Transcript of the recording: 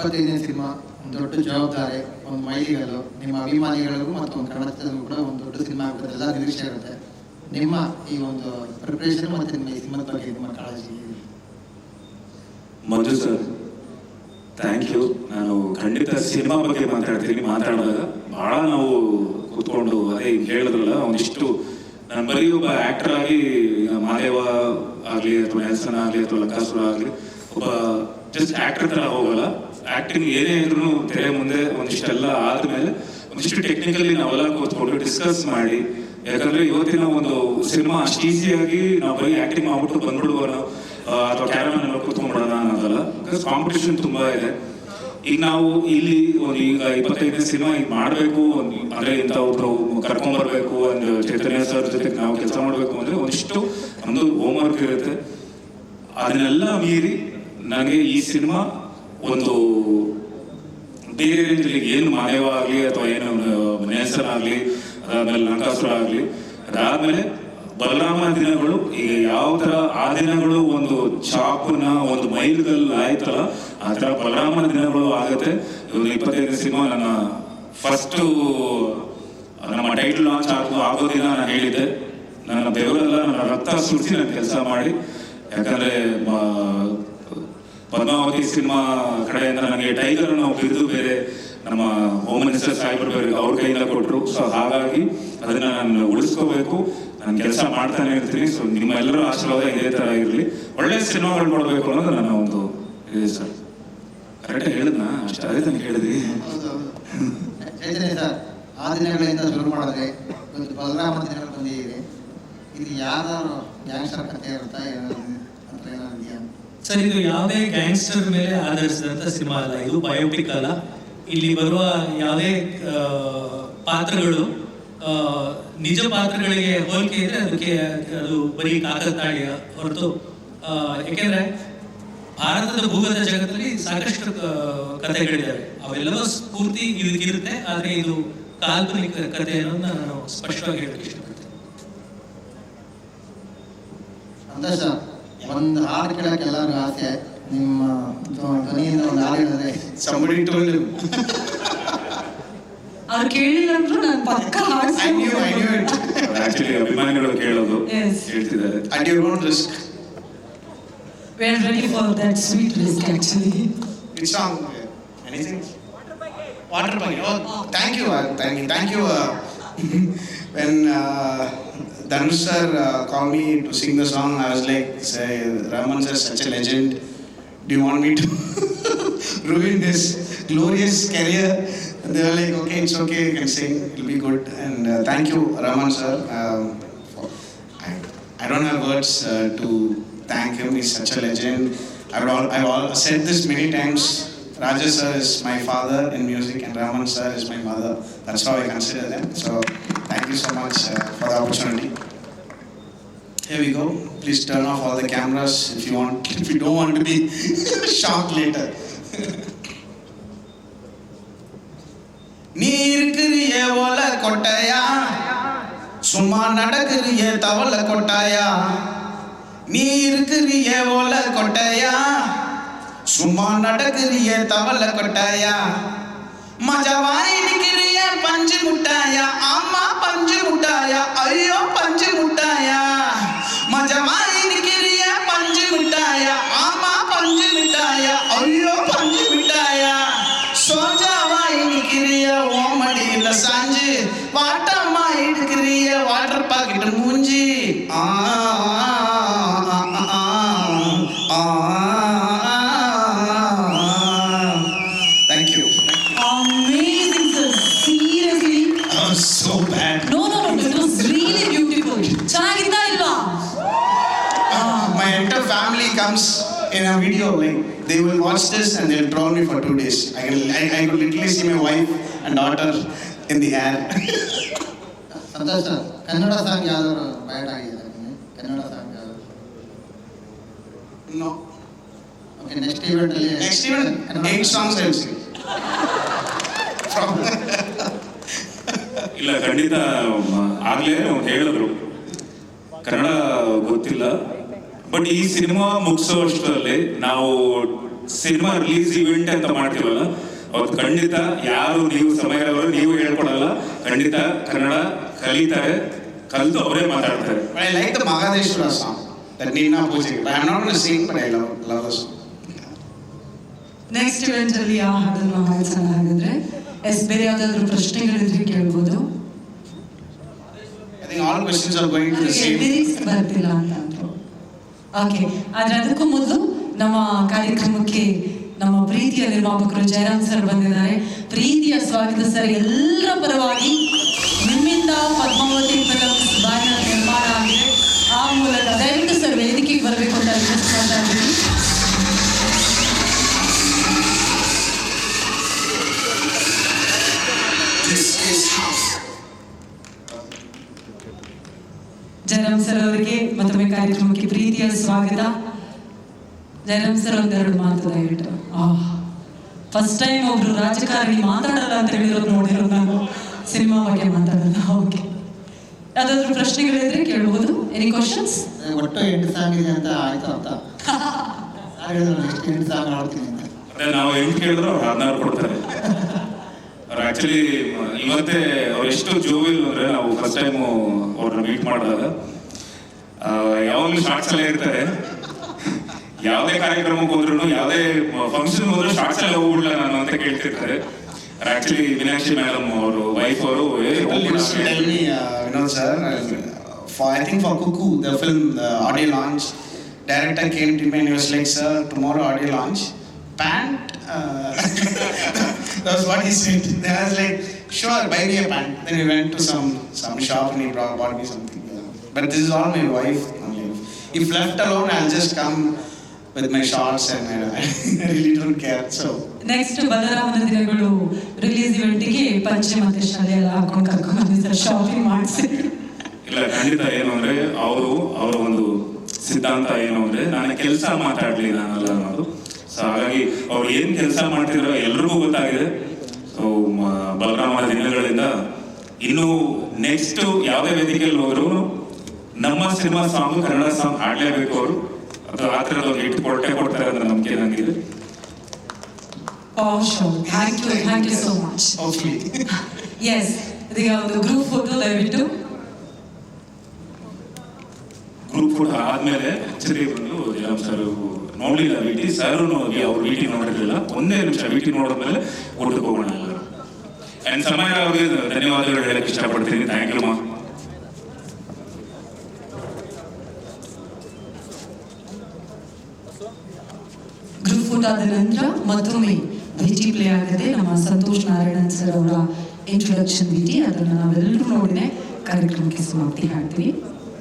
ಇಪ್ಪತ್ತೈದನೇ ಸಿನಿಮಾ ದೊಡ್ಡ ಜವಾಬ್ದಾರಿ, ಒಂದು ಮೈಲಿಗಲ್ಲು, ನಿಮ್ಮ ಅಭಿಮಾನಿಗಳಿಗೂ ಮತ್ತು ಒಂದು ಕನ್ನಡದಲ್ಲೂ ಕೂಡ ಒಂದು ದೊಡ್ಡ ಸಿನಿಮಾ ಆಗುತ್ತೆ ಎಲ್ಲ ನಿರೀಕ್ಷೆ ಇರುತ್ತೆ. ನಿಮ್ಮ ಈ ಒಂದು ಪ್ರಿಪ್ರೇಷನ್ ಮತ್ತು ನಿಮ್ಮ ಈ ಸಿನಿಮಾದ ಬಗ್ಗೆ ನಿಮ್ಮ ಕಾಳಜಿ ಮಂಜು ಸರ್ ಥ್ಯಾಂಕ್ ಯು ನಾನು ಖಂಡಿತ ಸಿನಿಮಾ ಬಗ್ಗೆ ಮಾತಾಡ್ತೀನಿ, ಮಾತಾಡಿದಾಗ ಬಹಳ ನಾವು ಕೂತ್ಕೊಂಡು ಅದೇ ಹೇಳಿದ್ರಲ್ಲ, ಒಂದಿಷ್ಟು ನಾನು ಬರೀ ಒಬ್ಬ ಆಕ್ಟರ್ ಆಗಿ ಮಾದೇವ ಆಗಲಿ, ಅಥವಾ ನೆಲ್ಸನ್ ಆಗಲಿ, ಅಥವಾ ಲಂಕಾಸುರ ಆಗಲಿ, ಒಬ್ಬ ಜಸ್ಟ್ ಆಕ್ಟರ್ ತರ ಹೋಗಲ್ಲ. ಆಕ್ಟಿಂಗ್ ಏನೇ ಇದ್ರು ತೆರೆ ಮುಂದೆ ಒಂದಿಷ್ಟೆಲ್ಲ ಆದ್ಮೇಲೆ ಒಂದಿಷ್ಟು ಟೆಕ್ನಿಕಲಿ ನಾವೆಲ್ಲ ಕೂತ್ಕೊಂಡು ಡಿಸ್ಕಸ್ ಮಾಡಿ. ಯಾಕಂದ್ರೆ ಇವತ್ತಿನ ಒಂದು ಸಿನಿಮಾ ಅಷ್ಟು ಈಸಿಯಾಗಿ ನಾವು ಬರೀ ಆಕ್ಟಿಂಗ್ ಮಾಡ್ಬಿಟ್ಟು ಬಂದ್ಬಿಡುವನ ಅಥವಾ ಕ್ಯಾರಮನ್ ಎಲ್ಲ ಕೂತ್ಕೊಂಡ್ಬಿಡೋಣ ಅನ್ನೋದಲ್ಲ. ಬಿಕಾಸ್ ಕಾಂಪಿಟೇಷನ್ ತುಂಬಾ ಇದೆ. ಈಗ ನಾವು ಇಲ್ಲಿ ಒಂದು ಈಗ ಇಪ್ಪತ್ತೈದನೇ ಸಿನಿಮಾ ಈಗ ಮಾಡಬೇಕು ಅಂದ್ರೆ ಇಂಥ ಒಬ್ರು ಕರ್ಕೊಂಡ್ಬರ್ಬೇಕು ಒಂದು ಚೈತನ್ಯ ಸರ್ ಜೊತೆ ನಾವು ಕೆಲಸ ಮಾಡಬೇಕು ಅಂದ್ರೆ ಒಂದಿಷ್ಟು ಒಂದು ಹೋಮ್ ವರ್ಕ್ ಇರುತ್ತೆ. ಅದನ್ನೆಲ್ಲ ಮೀರಿ ನನಗೆ ಈ ಸಿನಿಮಾ ಒಂದು ಬೇರೆ ಏನು ಮಾಯವಾಗಲಿ ಅಥವಾ ಏನು ನೇಸರ್ ಆಗಲಿ ಅದಾದ್ಮೇಲೆ ಲಂಕಾಸುರ ಆಗಲಿ ಅದಾದ್ಮೇಲೆ ಬಲರಾಮ ದಿನಗಳು, ಈಗ ಯಾವ ತರ ಆ ದಿನಗಳು ಒಂದು ಚಾಪುನ ಒಂದು ಮೈಲ್ಗಲ್ ಆಯ್ತಲ್ಲ, ಆ ಥರ ಬಲರಾಮನ ದಿನಗಳು ಆಗುತ್ತೆ. ಒಂದು ಇಪ್ಪತ್ತೈದು ಸಿನಿಮಾ ನನ್ನ ಫಸ್ಟ್ ನಮ್ಮ ಟೈಟಲ್ ಲಾಂಚ್ ಆಗೋ ಆಗೋ ದಿನ ನಾನು ಹೇಳಿದ್ದೆ. ನನ್ನ ಬೆವರೆಲ್ಲ ನನ್ನ ರಕ್ತ ಸುರಿಸಿ ನಾನು ಕೆಲಸ ಮಾಡಿ. ಯಾಕಂದ್ರೆ ಪದ್ಮಾವತಿ ಸಿನಿಮಾ ಕಡೆಯಿಂದ ನನಗೆ ಟೈಗರ್ ನಾವು ಬಿದ್ದು ಬೇರೆ ನಮ್ಮ ಹೋಮ್ ಮಿನಿಸ್ಟರ್ ಸಾಹೇಬರು ಬೇರೆ ಅವ್ರ ಕೈಯಿಂದ ಕೊಟ್ಟರು ಸೊ ಹಾಗಾಗಿ ಅದನ್ನ ನಾನು ಉಳಿಸ್ಕೋಬೇಕು. ನಾನು ಕೆಲಸ ಮಾಡ್ತಾನೆ ಇರ್ತೀನಿ. ಸೊ ನಿಮ್ಮ ಎಲ್ಲರೂ ಆಶೀರ್ವಾದ ಇದೇ ತರ ಇರಲಿ. ಒಳ್ಳೆ ಸಿನಿಮಾಗಳು ನೋಡಬೇಕು ಅನ್ನೋದು ನನ್ನ ಒಂದು ಇದೆ ಸರ್. ಕರೆಕ್ಟಾಗಿ ಹೇಳಿದ್ನಾ? ಅಷ್ಟು ಅದೇ ತನಕ ಸರ್, ಆ ಶುರು ಒಂದು ಇದು ಯಾರು ಗ್ಯಾಂಗ್ಸ್ಟರ್ ಕಥೆ ಇರುತ್ತಾ ಅಂತ ಸರ್, ಇದು ಯಾವುದೇ ಗ್ಯಾಂಗ್ಸ್ಟರ್ ಮೇಲೆ ಆಧರಿಸಿದಂಥ ಸಿನಿಮಾ ಅಲ್ಲ, ಇದು ಬಯೋಪಿಕ್ ಅಲ್ಲ. ಇಲ್ಲಿ ಬರುವ ಯಾವುದೇ ಪಾತ್ರಗಳು ನಿಜ ಪಾತ್ರಗಳಿಗೆ ಹೋಲಿಕೆ ಇದ್ರೆ ಅದಕ್ಕೆ ಅದು ಬರೀ ಕಾಕತಾಳೀಯ ಹೊರತು ಯಾಕೆಂದ್ರೆ ಭಾರತದ ಭೂಗತ ಜಗತ್ತಲ್ಲಿ ಸಾಕಷ್ಟು ಕಥೆಗಳಿದ್ದಾವೆ ಅವೆಲ್ಲವೂ ಸ್ಫೂರ್ತಿ ಇದಕ್ಕಿರುತ್ತೆ ಆದರೆ ಇದು ಕಾಲ್ಪನಿಕ ಕಥೆ ಅನ್ನೋದನ್ನ ನಾನು ಸ್ಪಷ್ಟವಾಗಿ ಹೇಳಕ್ಕೆ ಇಷ್ಟಪಡ್ತೇನೆ. ಒಂದು ಹಾಡು ಕೇಳಕ್ಕೆ ಎಲ್ಲರಿಗೂ ಆಸೆ ನಿಮ್ಮ ಧ್ವ- ಧ್ವನಿಯಿಂದ ಒಂದು ಹಾಡು ಹೇಳಿದ್ರೆ Somebody told him. ಅವ್ರು ಕೇಳಿಲ್ಲ ಅಂದ್ರೂ ನಾನು ಪಕ್ಕ I knew, I knew it. Actually ಅಭಿಮಾನಿಗಳು ಕೇಳೋದು Yes. ಹೇಳ್ತಿದ್ದಾರೆ At your own risk. We're ready for that sweet risk actually. Which song? Anything? Water Bucket. Oh, thank you. Uh, thank you. Thank you. Uh, when uh, Dhanush sir uh, called me to sing the song, I was like, say, Raman sir is such a legend. Do you want me to ruin this glorious career? And they were like, okay, it's okay, you can sing, it'll be good. And uh, thank you, Raman sir. Um, I, I don't have words uh, to thank him. He's such a legend. I've, all, I've all said this many times. Rajesh sir is my father in music, and Raman sir is my mother. That's how I consider them. So, thank you so much uh, for the opportunity. Here we go. Please turn off all the cameras if you want. If you don't want to be shocked later. நீ இருக்கிறிய ஓல கொட்டையா சும்மா நடக்கிறிய தவள கொட்டாயா நீ இருக்கிறிய ஓல கொட்டையா சும்மா நடக்கிறிய தவள கொட்டாயா? மஜவாய் நிக்கிறிய பஞ்சு முட்டாயா? ஆமா பஞ்சு முட்டாயா? ஐயோ பஞ்சு முட்டாயா? மஜவாய் நிக்கிறிய பஞ்சு முட்டாயா? ஆமா பஞ்சு மிட்டாயா? ஐயோ பஞ்சு மிட்டாயா? சோஜாவாய் நிக்கிறிய ஓமடியில சாஞ்சு வாட்டம்மா இருக்கிறிய வாட்டர் பாக்கெட் மூஞ்சி. ஆ, comes in a video. link. they will watch this and they'll troll me for two days. I can I, I could literally see my wife and daughter in the air. Santosh sir Kannada song ಯಾವ್ದಾದ್ರು ಬಯಟ್ ಆಗಿದೆ ನಿಮಗೆ? Kannada song ಯಾವ್ದಾದ್ರು no. Okay next event. ಅಲ್ಲಿ Next event? eight songs sing. From ಇಲ್ಲ ಖಂಡಿತ ಆಗ್ಲೇ ಹೇಳಿದ್ರು ಕನ್ನಡ ಗೊತ್ತಿಲ್ಲ ಬಟ್ ಈ ಸಿನಿಮಾ ಮುಗಿಸೋ ಅಷ್ಟರಲ್ಲಿ ನಾವು ಸಿನಿಮಾ ರಿಲೀಸ್ ಇವೆಂಟ್ ಅಂತ ಮಾಡ್ತೀವಲ್ಲ ಅವತ್ತು ಖಂಡಿತ ಯಾರು ನೀವು ಸಮಯ ನೀವು ಹೇಳ್ಕೊಡಲ್ಲ. ಖಂಡಿತ ಕನ್ನಡ ಕಲಿತಾರೆ ಕಲಿತು ಅವರೇ ಮಾತಾಡ್ತಾರೆ. ನೆಕ್ಸ್ಟ್ ಇವೆಂಟ್ ಅಲ್ಲಿ ಯಾವ ಹಾಡನ್ನು ಹಾಡ್ಸೋಣ ಹಾಗಾದ್ರೆ ಎಸ್ ಬೇರೆ ಯಾವ್ದಾದ್ರು ಪ್ರಶ್ನೆಗಳಿದ್ರೆ ಕೇಳ್ಬೋದು. I think all questions are going to the same. Lyrics ಬರ್ತಿಲ್ಲ ಅಂತ. ಅಂದ್ರು ಓಕೆ ಆದ್ರೆ ಅದಕ್ಕೂ ಮೊದಲು ನಮ್ಮ ಕಾರ್ಯಕ್ರಮಕ್ಕೆ ನಮ್ಮ ಪ್ರೀತಿಯ ನಿರ್ಮಾಪಕರು ಜಯರಾಮ್ ಸರ್ ಬಂದಿದ್ದಾರೆ. ಪ್ರೀತಿಯ ಸ್ವಾಗತ ಸರ್. ಎಲ್ಲರ ಪರವಾಗಿ, ನಿಮ್ಮಿಂದ ಪದ್ಮಾವತಿ ಜಯರಾಮ್ ಸರ್ ಅವರಿಗೆ ಮತ್ತೊಮ್ಮೆ ಕಾರ್ಯಕ್ರಮಕ್ಕೆ ಪ್ರೀತಿಯ ಸ್ವಾಗತ. ಜನಂ ಸರ್ ಒಂದೆರಡು ಮಾತು ದಯವಿಟ್ಟು. ಫಸ್ಟ್ ಟೈಮ್ ಒಬ್ರು ರಾಜಕಾರಣಿ ಮಾತಾಡಲ್ಲ ಅಂತ ಹೇಳಿರೋದು ನೋಡಿರೋದು ನಾನು. ಸಿನಿಮಾ ಬಗ್ಗೆ ಮಾತಾಡಲ್ಲ ಓಕೆ. ಯಾವ್ದಾದ್ರು ಪ್ರಶ್ನೆಗಳಿದ್ರೆ ಕೇಳಬಹುದು ಎನಿ ಕ್ವಶನ್ಸ್ ಒಟ್ಟು ಎಂಟು ಸಾಂಗ್ ಇದೆ ಅಂತ ಆಯ್ತು ಅಂತ. ಎಂಟು ಸಾಂಗ್ ಆಡ್ತೀನಿ ಅಂತ. ನಾವು ಎಂಟು ಕೇಳಿದ್ರು ಅವ್ರು ಹದಿನಾರು ಕೊಡ್ತಾರೆ. ಅವ್ರು ಆಕ್ಚುಲಿ ಇವತ್ತೇ ಅವ್ರು ಎಷ್ಟು ಜೋವಿಲ್ ಅಂದ್ರೆ ನಾವು ಫಸ್ಟ್ ಟೈಮು ಅವ್ರನ್ನ ಮೀಟ್ ಮಾಡಿದಾಗ ಯಾವಾಗಲೂ ಶಾರ್ಟ್ಸ್ ಅಲ್ಲೇ ಇರ್ತಾರೆ. ಯಾವುದೇ ಕಾರ್ಯಕ್ರಮಕ್ಕೆ ಹೋದ್ರು ಯಾವುದೇ ಫಂಕ್ಷನ್ ಹೋದ್ರು ಶಾರ್ಟ್ಸ್ ಅಲ್ಲೇ ಹೋಗ್ಬಿಡ್ಲ ನಾನು ಅಂತ ಕೇಳ್ತಿರ್ತಾರೆ. ಆಕ್ಚುಲಿ ಮೀನಾಕ್ಷಿ ಮೇಡಮ್ ಅವರು ವೈಫ್ ಅವರು People ಹೋಗ್ಬಿಡು used to tell the film audio launch director for I think for Cuckoo, the film, the audio launch, that was what he said. Then I was like, "Sure, buy me a pant." Then we went to some some shop and he brought, bought me something. uh, But this is all my wife. If left alone, I'll just come with my shorts and uh, I really don't care. So. Next ಬಲರಾಮನ ದಿನಗಳು release ಇವೆಂಟಿಗೆ ಪಂಚೆ ಮತ್ತೆ ಶಾಲೆ ಎಲ್ಲ ಹಾಕೊಂಡು ಕರ್ಕೊಂಡು ಬಂದಿದ್ದಾರೆ shopping ಮಾಡಿಸಿ ಇಲ್ಲ ಖಂಡಿತ ಏನು ಅಂದ್ರೆ ಅವರು ಅವರ ಒಂದು ಸಿದ್ಧಾಂತ ಏನು ಅಂದ್ರೆ ನಾನು ಕೆಲಸ ಮಾತಾಡ್ಲಿ ನಾನಲ್ಲ ಅನ್ನೋದು ಸೊ ಹಾಗಾಗಿ ಅವ್ರು ಏನ್ ಕೆಲಸ ಮಾಡ್ತಿದ್ರು ಎಲ್ರಿಗೂ ಗೊತ್ತಾಗಿದೆ. ಸೊ ಬಲರಾಮ ದಿನಗಳಿಂದ ಇನ್ನು ನೆಕ್ಸ್ಟ್ ಯಾವುದೇ ವೇದಿಕೆಯಲ್ಲಿ ಹೋದ್ರು ನಮ್ಮ ಸಿನಿಮಾ ಸಾಂಗ್ ಕನ್ನಡ ಸಾಂಗ್ ಹಾಡ್ಲೇಬೇಕು ಅವರು. ಅದು ಆ ಥರದ ಒಂದು ಹಿಟ್ ಕೊಟ್ಟೆ ಕೊಡ್ತಾರೆ ಅಂತ ನಂಬಿಕೆ ನನಗಿದೆ thank you thank you so much Hopefully. Yes ಇದೀಗ ಒಂದು ಗ್ರೂಪ್ ಫೋಟೋ ದಯವಿಟ್ಟು. ಗ್ರೂಪ್ ಫೋಟೋ ಆದ್ಮೇಲೆ ಆಕ್ಚುಲಿ ಬಂದು ಜಯರಾಮ್ ಸರ್ ನೋಡ್ಲಿಲ್ಲ ವಿಟಿ ಸರ್ ಅವ್ರು ವಿಟಿ ನೋಡಿರ್ಲಿಲ್ಲ. ಒಂದೇ ನಿಮಿಷ ವಿಟಿ ನೋಡಿದ್ಮೇಲೆ ಊಟಕ್ಕೆ ಹೋಗೋಣ ಎಲ್ಲರೂ ಅಂಡ್ ಸಮಯ ಅವ್ರಿಗೆ ಧನ್ಯವಾದಗಳು ಹೇಳಕ್ ಇಷ್ಟಪಡ್ತೀನಿ. ಥ್ಯಾಂಕ್ ಯು ಮಾ ಗ್ರೂಪ್ ಫೋಟೋ ಆದ ನಂತರ ಮತ್ತೊಮ್ಮೆ ವಿಟಿ ಪ್ಲೇ ಆಗದೆ ನಮ್ಮ ಸಂತೋಷ್ ನಾರಾಯಣನ್ ಸರ್ ಅವರ ಇಂಟ್ರೊಡಕ್ಷನ್ ವಿಟಿ ಅದನ್ನು ನಾವೆಲ್ಲರೂ ನೋಡಿದೆ ಕಾರ್ಯಕ್ರಮಕ್ಕೆ ಸಮಾಪ್ತಿ ಹಾಡ್ತೀವಿ